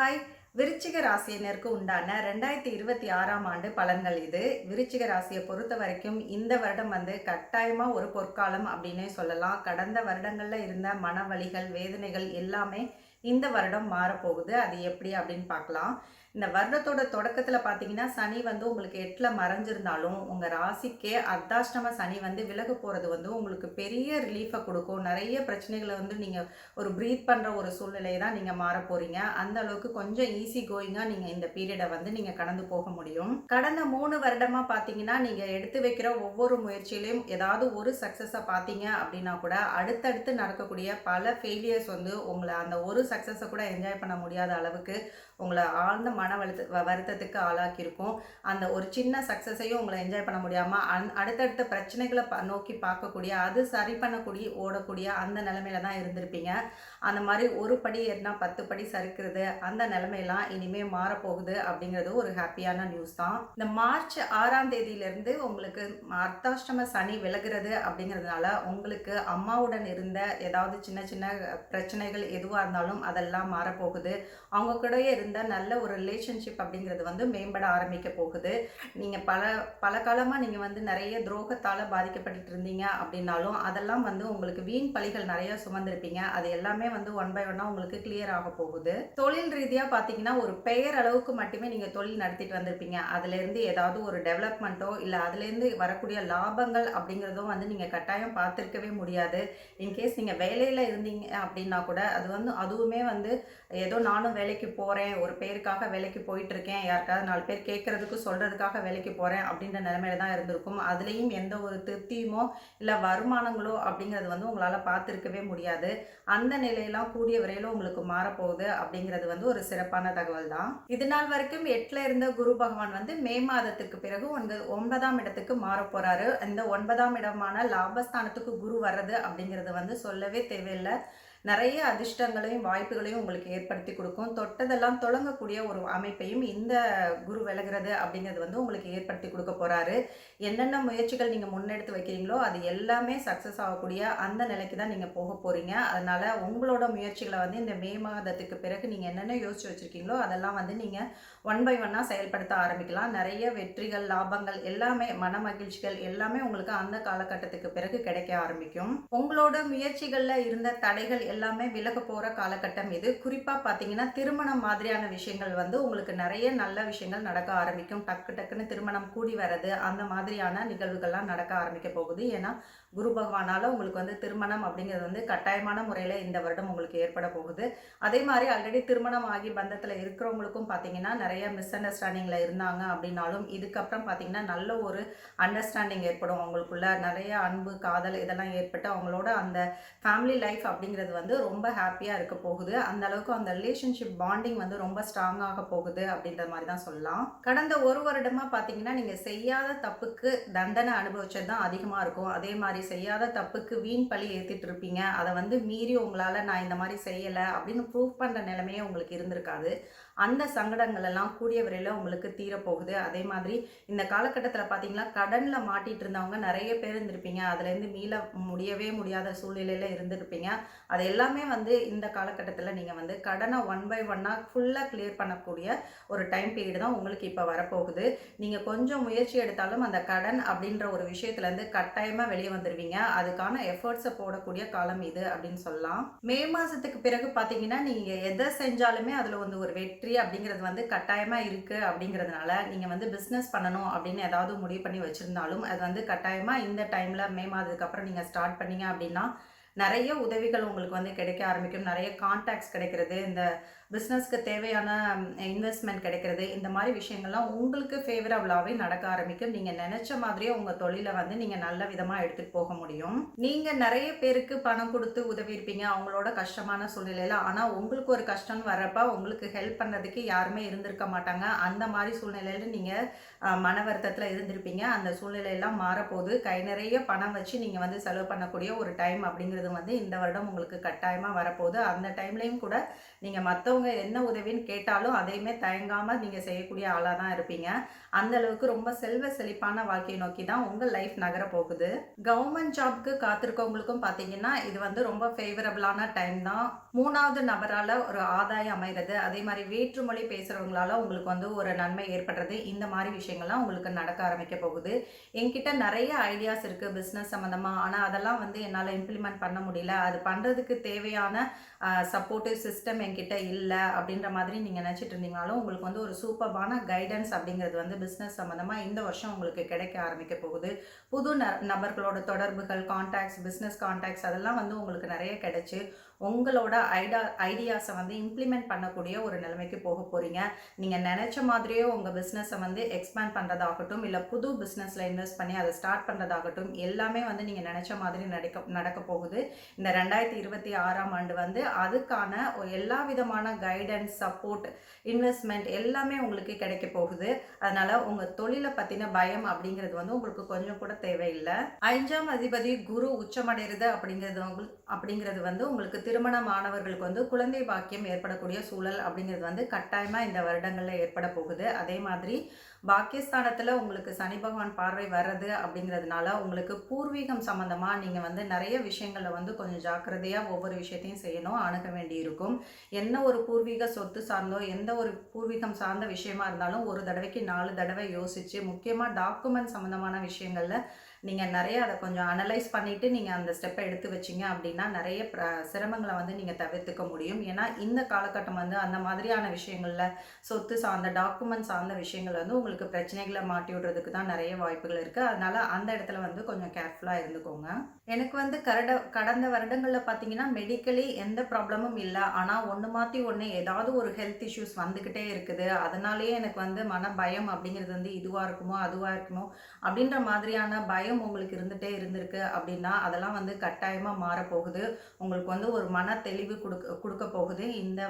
Hi. விருச்சிக ராசியினருக்கு உண்டான ரெண்டாயிரத்தி இருபத்தி ஆறாம் ஆண்டு பலன்கள் இது. விருச்சிக ராசியை பொறுத்த வரைக்கும் இந்த வருடம் வந்து கட்டாயமாக ஒரு பொற்காலம் அப்படின்னே சொல்லலாம். கடந்த வருடங்களில் இருந்த மனவழிகள் வேதனைகள் எல்லாமே இந்த வருடம் மாறப்போகுது. அது எப்படி அப்படின்னு பார்க்கலாம். இந்த வருடத்தோட தொடக்கத்தில் பார்த்தீங்கன்னா சனி வந்து உங்களுக்கு எட்டில் மறைஞ்சிருந்தாலும் உங்கள் ராசிக்கே அர்த்தாஷ்டம சனி வந்து விலக போகிறது வந்து உங்களுக்கு பெரிய ரிலீஃபை கொடுக்கும். நிறைய பிரச்சனைகளை வந்து நீங்கள் ஒரு ப்ரீத் பண்ணுற ஒரு சூழ்நிலையை தான் நீங்கள் மாற போகிறீங்க அந்த அளவுக்கு கொஞ்சம் ஈஸி கோயிங்காக நீங்கள் இந்த பீரியடை வந்து நீங்கள் கடந்து போக முடியும். கடந்த மூணு வருடமாக பார்த்தீங்கன்னா நீங்கள் எடுத்து வைக்கிற ஒவ்வொரு முயற்சியிலையும் ஏதாவது ஒரு சக்ஸஸை பார்த்தீங்க அப்படின்னா கூட அடுத்தடுத்து நடக்கக்கூடிய பல ஃபெயிலியர்ஸ் வந்து உங்களை அந்த ஒரு சக்ஸஸை கூட என்ஜாய் பண்ண முடியாத அளவுக்கு உங்களை ஆழ்ந்த மன வழுத்த வருத்தத்துக்கு ஆளாக்கியிருக்கும். அந்த ஒரு சின்ன சக்ஸஸையும் உங்களை என்ஜாய் பண்ண முடியாமல் அந் அடுத்தடுத்த பிரச்சனைகளை ப நோக்கி பார்க்கக்கூடிய அது சரி பண்ணக்கூடிய ஓடக்கூடிய அந்த நிலமையில தான் இருந்திருப்பீங்க. அந்த மாதிரி ஒரு படி ஏறினா பத்து படி சறுக்கிறது அந்த நிலமையெல்லாம் இனிமேல் மாறப்போகுது அப்படிங்கிறது ஒரு ஹாப்பியான நியூஸ் தான். இந்த மார்ச் ஆறாம் தேதியிலேருந்து உங்களுக்கு அர்த்தாஷ்டம சனி விலகிறது அப்படிங்கிறதுனால உங்களுக்கு அம்மாவுடன் இருந்த ஏதாவது சின்ன சின்ன பிரச்சனைகள் எதுவாக இருந்தாலும் அதெல்லாம் மாறப்போகுது. அவங்க கூடயே இருந்த நல்ல ஒரு ரிலேஷன்ஷிப் அப்படிங்கிறது வந்து மேம்பட ஆரம்பிக்க போகுது. நீங்கள் பல பல காலமாக நீங்கள் வந்து நிறைய துரோகத்தால் பாதிக்கப்பட்டுட்டு இருந்தீங்க அப்படின்னாலும் அதெல்லாம் வந்து உங்களுக்கு வீண் பழிகள் நிறைய சுமந்திருப்பீங்க. அது எல்லாமே வந்து ஒன் பை ஒன்னாக உங்களுக்கு கிளியர் ஆக போகுது. தொழில் ரீதியாக பார்த்தீங்கன்னா ஒரு பெயர் அளவுக்கு மட்டுமே நீங்கள் தொழில் நடத்திட்டு வந்திருப்பீங்க. அதுலேருந்து ஏதாவது ஒரு டெவலப்மெண்ட்டோ இல்லை அதுலேருந்து வரக்கூடிய லாபங்கள் அப்படிங்கிறதும் வந்து நீங்கள் கட்டாயம் பார்த்துருக்கவே முடியாது. இன்கேஸ் நீங்கள் வேலையில் இருந்தீங்க அப்படின்னா கூட அது வந்து அதுவுமே வந்து ஏதோ நானும் வேலைக்கு போகிறேன் ஒரு பேருக்காக வேலைக்கு போயிட்டு இருக்கேன் யாருக்காவது நாலு பேர் கேட்கறதுக்கு சொல்கிறதுக்காக வேலைக்கு போகிறேன் அப்படின்ற நிலமையில தான் இருந்திருக்கும். அதுலேயும் எந்த ஒரு திருப்தியுமோ இல்லை வருமானங்களோ அப்படிங்கிறது வந்து உங்களால் பார்த்துருக்கவே முடியாது. அந்த நிலையெல்லாம் கூடிய விரைவில் உங்களுக்கு மாறப்போகுது அப்படிங்கிறது வந்து ஒரு சிறப்பான தகவல் தான். இது நாள் வரைக்கும் எட்டில் இருந்த குரு பகவான் வந்து மே மாதத்துக்கு பிறகு ஒன்பது ஒன்பதாம் இடத்துக்கு மாற போகிறாரு இந்த ஒன்பதாம் இடமான லாபஸ்தானத்துக்கு குரு வர்றது அப்படிங்கிறது வந்து சொல்லவே தேவையில்லை. நிறைய அதிர்ஷ்டங்களையும் வாய்ப்புகளையும் உங்களுக்கு ஏற்படுத்தி கொடுக்கும். தொட்டதெல்லாம் தொடங்கக்கூடிய ஒரு அமைப்பையும் இந்த குரு விலகிறது அப்படிங்கிறது வந்து உங்களுக்கு ஏற்படுத்தி கொடுக்க போகிறாரு என்னென்ன முயற்சிகள் நீங்கள் முன்னெடுத்து வைக்கிறீங்களோ அது எல்லாமே சக்ஸஸ் ஆகக்கூடிய அந்த நிலைக்கு தான் நீங்கள் போக போகிறீங்க அதனால் உங்களோட முயற்சிகளை வந்து இந்த மே மாதத்துக்கு பிறகு நீங்கள் என்னென்ன யோசிச்சு வச்சுருக்கீங்களோ அதெல்லாம் வந்து நீங்கள் ஒன் பை ஒன்னாக செயல்படுத்த ஆரம்பிக்கலாம். நிறைய வெற்றிகள் லாபங்கள் எல்லாமே மன மகிழ்ச்சிகள் எல்லாமே உங்களுக்கு அந்த காலகட்டத்துக்கு பிறகு கிடைக்க ஆரம்பிக்கும். உங்களோட முயற்சிகளில் இருந்த தடைகள் எல்லாமே விலக போகிற காலகட்டம் இது. குறிப்பாக பார்த்தீங்கன்னா திருமணம் மாதிரியான விஷயங்கள் வந்து உங்களுக்கு நிறைய நல்ல விஷயங்கள் நடக்க ஆரம்பிக்கும். டக்கு டக்குன்னு திருமணம் கூடி வர்றது அந்த மாதிரியான நிகழ்வுகள்லாம் நடக்க ஆரம்பிக்க போகுது. ஏன்னா குரு பகவானால் உங்களுக்கு வந்து திருமணம் அப்படிங்கிறது வந்து கட்டாயமான முறையில் இந்த வருடம் உங்களுக்கு ஏற்பட போகுது. அதே மாதிரி ஆல்ரெடி திருமணம் ஆகி பந்தத்தில் இருக்கிறவங்களுக்கும் பார்த்தீங்கன்னா நிறைய மிஸ் அண்டர்ஸ்டாண்டிங்கில் இருந்தாங்க அப்படின்னாலும் இதுக்கப்புறம் பார்த்தீங்கன்னா நல்ல ஒரு அண்டர்ஸ்டாண்டிங் ஏற்படும் அவங்களுக்குள்ள. நிறைய அன்பு காதல் இதெல்லாம் ஏற்பட்டு அவங்களோட அந்த ஃபேமிலி லைஃப் அப்படிங்கிறது வந்து ரொம்ப ஹாப்பியாக இருக்க போகுது. அந்த அளவுக்கு அந்த ரிலேஷன்ஷிப் பாண்டிங் வந்து ரொம்ப ஸ்ட்ராங் ஆக போகுது அப்படின்ற மாதிரி தான் சொல்லலாம். கடந்த ஒரு வருடமாக பார்த்தீங்கன்னா நீங்கள் செய்யாத தப்புக்கு தண்டனை அனுபவிச்சது தான் அதிகமாக இருக்கும். அதே மாதிரி செய்யாத தப்புக்கு வீண் பழி ஏற்றிட்டு இருப்பீங்க அதை வந்து மீறி உங்களால் நான் இந்த மாதிரி செய்யலை அப்படின்னு ப்ரூவ் பண்ணுற நிலைமையே உங்களுக்கு இருந்திருக்காது. அந்த சங்கடங்கள் எல்லாம் கூடிய விரையில் உங்களுக்கு தீரப்போகுது. அதே மாதிரி இந்த காலகட்டத்தில் பார்த்தீங்கன்னா கடனில் மாட்டிகிட்டு இருந்தவங்க நிறைய பேர் இருந்திருப்பீங்க. அதுலேருந்து மீள முடியவே முடியாத சூழ்நிலையில் இருந்திருப்பீங்க. அது எல்லாமே வந்து இந்த காலகட்டத்தில் நீங்கள் வந்து கடனை ஒன் பை ஒன்னாக ஃபுல்லாக கிளியர் பண்ணக்கூடிய ஒரு டைம் பீரியட் தான் உங்களுக்கு இப்போ வரப்போகுது. நீங்கள் கொஞ்சம் முயற்சி எடுத்தாலும் அந்த கடன் அப்படின்ற ஒரு விஷயத்துலேருந்து கட்டாயமாக வெளியே வந்து வந்துடுவீங்க அதுக்கான எஃபர்ட்ஸை போடக்கூடிய காலம் இது அப்படின்னு சொல்லலாம். மே மாதத்துக்கு பிறகு பார்த்தீங்கன்னா நீங்கள் எதை செஞ்சாலுமே அதில் வந்து ஒரு வெற்றி அப்படிங்கிறது வந்து கட்டாயமாக இருக்குது அப்படிங்கிறதுனால நீங்கள் வந்து பிஸ்னஸ் பண்ணணும் அப்படின்னு ஏதாவது முடிவு பண்ணி வச்சுருந்தாலும் அது வந்து கட்டாயமாக இந்த டைமில் மே மாதத்துக்கு அப்புறம் நீங்கள் ஸ்டார்ட் பண்ணீங்க அப்படின்னா நிறைய உதவிகள் உங்களுக்கு வந்து கிடைக்க ஆரம்பிக்கும். நிறைய கான்டாக்ட்ஸ் கிடைக்கிறது. இந்த பிஸ்னஸ்க்கு தேவையான இன்வெஸ்ட்மெண்ட் கிடைக்கிறது. இந்த மாதிரி விஷயங்கள்லாம் உங்களுக்கு ஃபேவரபுளாகவே நடக்க ஆரம்பிக்கும். நீங்கள் நினச்ச மாதிரியே உங்கள் தொழிலை வந்து நீங்கள் நல்ல விதமாக எடுத்துகிட்டு போக முடியும். நீங்கள் நிறைய பேருக்கு பணம் கொடுத்து உதவி இருப்பீங்க. அவங்களோட கஷ்டமான சூழ்நிலையில். ஆனால் உங்களுக்கு ஒரு கஷ்டம் வர்றப்ப உங்களுக்கு ஹெல்ப் பண்ணுறதுக்கு யாருமே இருந்திருக்க மாட்டாங்க. அந்த மாதிரி சூழ்நிலையில் நீங்கள் மன வருத்தத்தில் இருந்திருப்பீங்க. அந்த சூழ்நிலையெல்லாம் மாறப்போகுது. கை நிறைய பணம் வச்சு நீங்கள் வந்து செலவு பண்ணக்கூடிய ஒரு டைம் அப்படிங்கிறது வந்து இந்த வருடம் உங்களுக்கு கட்டாயமாக வரப்போகுது. அந்த டைம்லேயும் கூட நீங்கள் மற்றவங்க மற்றவங்க என்ன உதவின்னு கேட்டாலும் அதையுமே தயங்காமல் நீங்கள் செய்யக்கூடிய ஆளாக தான் இருப்பீங்க. அந்த அளவுக்கு ரொம்ப செல்வ செழிப்பான வாழ்க்கையை நோக்கி தான் உங்கள் லைஃப் நகர போகுது. கவர்மெண்ட் ஜாப்க்கு காத்திருக்கவங்களுக்கும் பார்த்தீங்கன்னா இது வந்து ரொம்ப ஃபேவரபிளான டைம் தான். மூணாவது நபரால் ஒரு ஆதாயம் அமைகிறது. அதே மாதிரி வேற்றுமொழி பேசுகிறவங்களால உங்களுக்கு வந்து ஒரு நன்மை ஏற்படுறது. இந்த மாதிரி விஷயங்கள்லாம் உங்களுக்கு நடக்க ஆரம்பிக்க போகுது. என்கிட்ட நிறைய ஐடியாஸ் இருக்குது பிஸ்னஸ் சம்மந்தமாக ஆனால் அதெல்லாம் வந்து என்னால் இம்ப்ளிமெண்ட் பண்ண முடியல. அது பண்ணுறதுக்கு தேவையான சப்போர்ட்டிவ் சிஸ்டம் என்கிட்ட இல்லை. இல்லை அப்படின்ற மாதிரி நீங்கள் நினச்சிட்டு இருந்தீங்கனாலும் உங்களுக்கு வந்து ஒரு சூப்பர்பான கைடன்ஸ் அப்படிங்கிறது வந்து பிஸ்னஸ் சம்மந்தமாக இந்த வருஷம் உங்களுக்கு கிடைக்க ஆரம்பிக்க போகுது. புது ந நபர்களோட தொடர்புகள் கான்டாக்ட்ஸ் பிஸ்னஸ் கான்டாக்ட்ஸ் அதெல்லாம் வந்து உங்களுக்கு நிறைய கிடைச்சி. உங்களோட ஐடா ஐடியாஸை வந்து இம்ப்ளிமெண்ட் பண்ணக்கூடிய ஒரு நிலைமைக்கு போக போகிறீங்க நீங்கள் நினச்ச மாதிரியே உங்கள் பிஸ்னஸை வந்து எக்ஸ்பேண்ட் பண்ணுறதாகட்டும் இல்லை புது பிஸ்னஸில் இன்வெஸ்ட் பண்ணி அதை ஸ்டார்ட் பண்ணுறதாகட்டும் எல்லாமே வந்து நீங்கள் நினச்ச மாதிரி நடக்க நடக்க போகுது. இந்த ரெண்டாயிரத்தி இருபத்தி ஆறாம் ஆண்டு வந்து அதுக்கான எல்லா விதமான கைடன்ஸ் சப்போர்ட் இன்வெஸ்ட்மெண்ட் எல்லாமே உங்களுக்கு கிடைக்க போகுது. அதனால் உங்கள் தொழிலை பற்றின பயம் அப்படிங்கிறது வந்து உங்களுக்கு கொஞ்சம் கூட தேவையில்லை. ஐந்தாம் அதிபதி குரு உச்சமடைகிறது அப்படிங்கிறது உங்களுக்கு அப்படிங்கிறது வந்து உங்களுக்கு திருமணமானவர்களுக்கு வந்து குழந்தை பாக்கியம் ஏற்படக்கூடிய சூழல் அப்படிங்கிறது வந்து கட்டாயமாக இந்த வருடங்களில் ஏற்பட போகுது. அதே மாதிரி பாக்கியஸ்தானத்தில் உங்களுக்கு சனி பகவான் பார்வை வர்றது அப்படிங்கிறதுனால உங்களுக்கு பூர்வீகம் சம்மந்தமாக நீங்கள் வந்து நிறைய விஷயங்களில் வந்து கொஞ்சம் ஜாக்கிரதையாக ஒவ்வொரு விஷயத்தையும் செய்யணும் அணுக வேண்டி இருக்கும் என்ன ஒரு பூர்வீக சொத்து சார்ந்தோ எந்த ஒரு பூர்வீகம் சார்ந்த விஷயமா இருந்தாலும் ஒரு தடவைக்கு நாலு தடவை யோசித்து முக்கியமாக டாக்குமெண்ட் சம்மந்தமான விஷயங்களில் நீங்கள் நிறைய அதை கொஞ்சம் அனலைஸ் பண்ணிவிட்டு நீங்கள் அந்த ஸ்டெப்பை எடுத்து வச்சிங்க அப்படின்னா நிறைய சிரமங்களை வந்து நீங்கள் தவிர்த்துக்க முடியும். ஏன்னா இந்த காலகட்டம் வந்து அந்த மாதிரியான விஷயங்களில் சொத்து சார்ந்த டாக்குமெண்ட் சார்ந்த விஷயங்கள் வந்து உங்களுக்கு பிரச்சனைகளை மாட்டி விடுறதுக்கு தான் நிறைய வாய்ப்புகள் இருக்குது அதனால் அந்த இடத்துல வந்து கொஞ்சம் கேர்ஃபுல்லாக இருந்துக்கோங்க. எனக்கு வந்து கரட கடந்த வருடங்களில் பார்த்தீங்கன்னா மெடிக்கலி எந்த ப்ராப்ளமும் இல்லை. ஆனால் ஒன்று மாற்றி ஒன்று ஏதாவது ஒரு ஹெல்த் இஷ்யூஸ் வந்துக்கிட்டே இருக்குது. அதனாலேயே எனக்கு வந்து மன பயம் அப்படிங்கிறது வந்து இதுவாக இருக்குமோ அதுவாக இருக்குமோ அப்படின்ற மாதிரியான பயம் பயம் உங்களுக்கு இருந்துகிட்டே இருந்திருக்கு அப்படின்னா அதெல்லாம் வந்து கட்டாயமாக மாறப்போகுது. உங்களுக்கு வந்து ஒரு மன தெளிவு கொடுக்க கொடுக்க போகுது. இந்த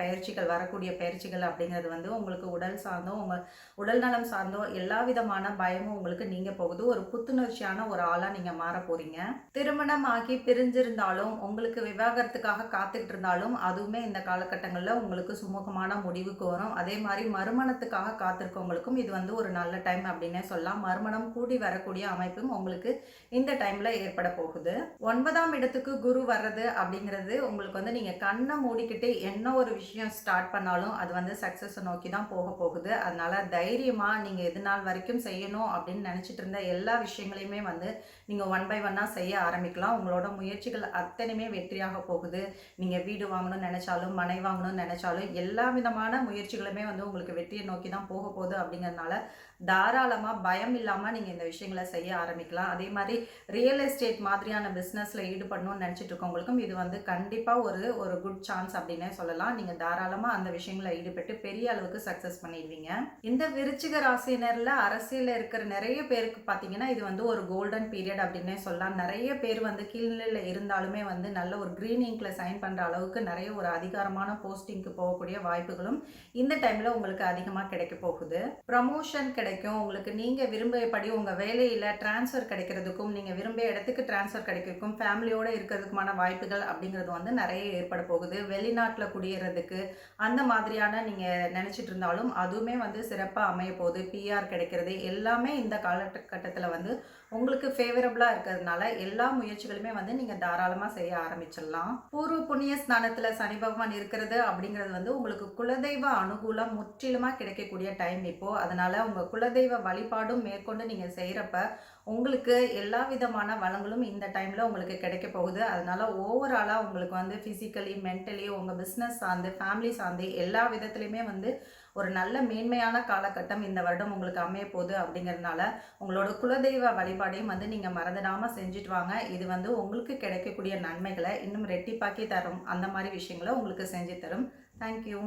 பயிற்சிகள் வரக்கூடிய பயிற்சிகள் அப்படிங்கிறது வந்து உங்களுக்கு உடல் சார்ந்தோ உங்கள் உடல் நலம் சார்ந்தோ எல்லா விதமான பயமும் உங்களுக்கு நீங்க போகுது. ஒரு புத்துணர்ச்சியான ஒரு ஆளாக நீங்கள் மாற போகிறீங்க திருமணம் ஆகி பிரிஞ்சிருந்தாலும் உங்களுக்கு விவாகரத்துக்காக காத்துக்கிட்டு இருந்தாலும் அதுவுமே இந்த காலகட்டங்களில் உங்களுக்கு சுமூகமான முடிவுக்கு வரும். அதே மாதிரி மறுமணத்துக்காக காத்திருக்கவங்களுக்கும் இது வந்து ஒரு நல்ல டைம் அப்படின்னே சொல்லலாம். மறுமணம் கூடி வரக்கூடிய அமைப்பும் உங்களுக்கு இந்த டைமில் ஏற்பட போகுது. ஒன்பதாம் இடத்துக்கு குரு வர்றது அப்படிங்கிறது உங்களுக்கு வந்து நீங்கள் கண்ணை மூடிக்கிட்டு என்ன ஒரு விஷயம் ஸ்டார்ட் பண்ணாலும் அது வந்து சக்ஸஸை நோக்கி தான் போக போகுது. அதனால தைரியமாக நீங்கள் எது நாள் வரைக்கும் செய்யணும் அப்படின்னு நினச்சிட்டு இருந்த எல்லா விஷயங்களையுமே வந்து நீங்கள் ஒன் பை ஒன்னாக செய்ய ஆரம்பிக்கலாம். உங்களோட முயற்சிகள் அத்தனையுமே வெற்றியாக போகுது. நீங்கள் வீடு வாங்கணும்னு நினச்சாலும் மனை வாங்கணும்னு நினச்சாலும் எல்லா விதமான முயற்சிகளுமே வந்து உங்களுக்கு வெற்றியை நோக்கி தான் போக போகுது அப்படிங்கிறதுனால தாராளமாக பயம் இல்லாமல் நீங்கள் இந்த விஷயங்களை செய்ய ஆரம்பிக்கலாம். அதே மாதிரி ரியல் எஸ்டேட் மாதிரியான பிஸ்னஸில் ஈடுபடணும்னு நினச்சிட்டு இருக்கவங்களுக்கும் இது வந்து கண்டிப்பாக ஒரு ஒரு குட் சான்ஸ் அப்படின்னே சொல்லலாம். நீங்கள் தாராளமாக அந்த விஷயங்களை ஈடுபட்டு பெரிய அளவுக்கு சக்ஸஸ் பண்ணிடுவீங்க. இந்த விருச்சிக ராசினரில் அரசியலில் இருக்கிற நிறைய பேருக்கு பார்த்தீங்கன்னா இது வந்து ஒரு கோல்டன் பீரியட் அப்படின்னே சொல்லலாம். நிறைய பேர் வந்து கீழ்நிலையில் இருந்தாலுமே வந்து நல்ல ஒரு க்ரீன் இங்கில் சைன் பண்ணுற அளவுக்கு நிறைய ஒரு அதிகாரமான போஸ்டிங்க்கு போகக்கூடிய வாய்ப்புகளும் இந்த டைமில் உங்களுக்கு அதிகமாக கிடைக்க போகுது. ப்ரமோஷன் கிடை கிடைக்கும். உங்களுக்கு நீங்கள் விரும்பியபடி உங்கள் வேலையில் டிரான்ஸ்ஃபர் கிடைக்கிறதுக்கும் நீங்கள் விரும்பிய இடத்துக்கு டிரான்ஸ்ஃபர் கிடைக்கிறதுக்கும் ஃபேமிலியோடு இருக்கிறதுக்குமான வாய்ப்புகள் அப்படிங்கிறது வந்து நிறைய ஏற்பட போகுது. வெளிநாட்டில் குடியேறதுக்கு அந்த மாதிரியான நீங்கள் நினச்சிட்டு இருந்தாலும் அதுவுமே வந்து சிறப்பாக அமைய போகுது. பிஆர் கிடைக்கிறது எல்லாமே இந்த காலகட்டத்தில் வந்து உங்களுக்கு ஃபேவரபுளாக இருக்கிறதுனால எல்லா முயற்சிகளுமே வந்து நீங்கள் தாராளமாக செய்ய ஆரம்பிச்சிடலாம். பூர்வ புண்ணிய ஸ்நானத்தில் சனி பகவான் இருக்கிறது அப்படிங்கிறது வந்து உங்களுக்கு குலதெய்வ அனுகூலம் முற்றிலுமாக கிடைக்கக்கூடிய டைம் இப்போது அதனால் உங்கள் குலதெய்வ வழிபாடும் மேற்கொண்டு நீங்கள் செய்கிறப்ப உங்களுக்கு எல்லா விதமான வளங்களும் இந்த டைமில் உங்களுக்கு கிடைக்க போகுது. அதனால் ஓவராலாக உங்களுக்கு வந்து ஃபிசிக்கலி மென்டலி உங்கள் பிஸ்னஸ் சார்ந்து ஃபேமிலி சார்ந்து எல்லா விதத்துலையுமே வந்து ஒரு நல்ல மேன்மையான காலகட்டம் இந்த வருடம் உங்களுக்கு அமைய போகுது அப்படிங்கிறதுனால உங்களோட குலதெய்வ வழிபாடையும் வந்து நீங்கள் மறந்துடாமல் செஞ்சுட்டு வாங்க. இது வந்து உங்களுக்கு கிடைக்கக்கூடிய நன்மைகளை இன்னும் ரெட்டிப்பாக்கி தரும். அந்த மாதிரி விஷயங்களை உங்களுக்கு செஞ்சு தரும். தேங்க்யூ